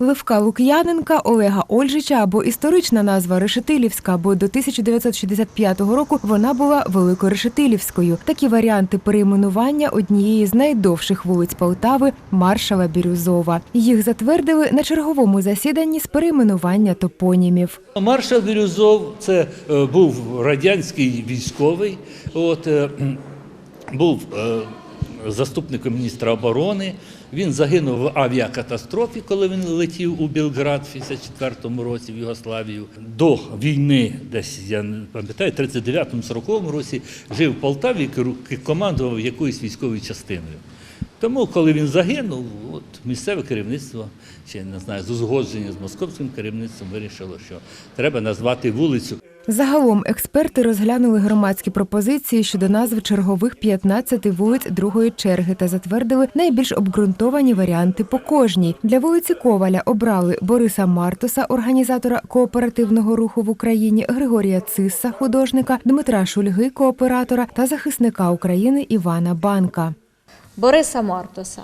Левка Лук'яненка, Олега Ольжича або історична назва Решетилівська, бо до 1965 року вона була Великорешетилівською. Такі варіанти перейменування однієї з найдовших вулиць Полтави Маршала Бірюзова. Їх затвердили на черговому засіданні з перейменування топонімів. Маршал Бірюзов це е, був радянський військовий, от, е, був е, заступником міністра оборони. Він загинув в авіакатастрофі, коли він летів у Білград в 64-му році в Югославію. До війни, десь я не пам'ятаю, 39-40 році жив в Полтаві і командував якоюсь військовою частиною. Тому, коли він загинув, от місцеве керівництво, ще не знаю, з узгодження з московським керівництвом вирішило, що треба назвати вулицю. Загалом експерти розглянули громадські пропозиції щодо назв чергових 15 вулиць другої черги та затвердили найбільш обґрунтовані варіанти по кожній. Для вулиці Коваля обрали Бориса Мартуса, організатора кооперативного руху в Україні, Григорія Цисса, художника, Дмитра Шульги, кооператора та захисника України Івана Банка. Бориса Мартоса,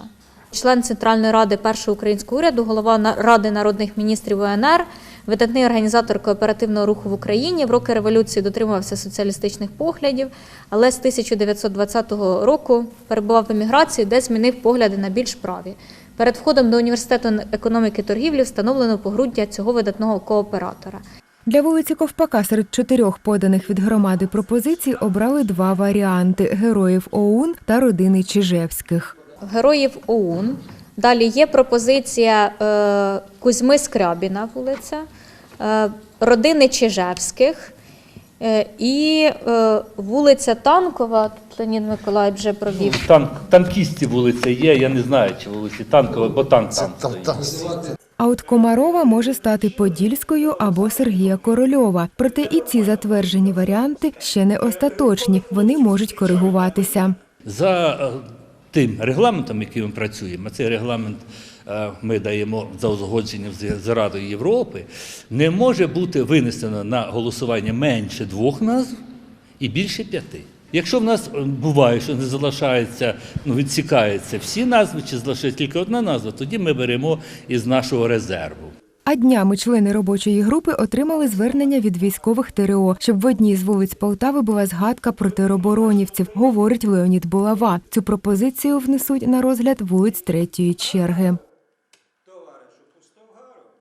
член Центральної ради першого українського уряду, голова Ради народних міністрів УНР, видатний організатор кооперативного руху в Україні. В роки революції дотримувався соціалістичних поглядів, але з 1920 року перебував в еміграції, де змінив погляди на більш праві. Перед входом до університету економіки і торгівлі встановлено погруддя цього видатного кооператора. Для вулиці Ковпака серед чотирьох поданих від громади пропозицій обрали два варіанти: героїв ОУН та родини Чижевських. героїв ОУН. Далі є пропозиція е, Кузьми Скрябіна вулиця, е, родини Чижевських е, і е, вулиця Танкова. Тут Леонід Миколаївич вже провів. Танк, танкісті вулиця є, я не знаю, чи вулиці Танкова, бо танк там стоїть. А от Комарова може стати Подільською або Сергія Корольова. Проте і ці затверджені варіанти ще не остаточні. Вони можуть коригуватися. За тим регламентом, яким ми працюємо, а цей регламент е, ми даємо за узгодженням з- з Радою Європи, не може бути винесено на голосування менше двох назв і більше п'яти. Якщо в нас е, буває, що не залишається, ну відсікаються всі назви, чи залишається тільки одна назва, тоді ми беремо із нашого резерву. А днями члени робочої групи отримали звернення від військових ТРО, щоб в одній з вулиць Полтави була згадка про тероборонівців, говорить Леонід Булава. Цю пропозицію внесуть на розгляд вулиць третьої черги.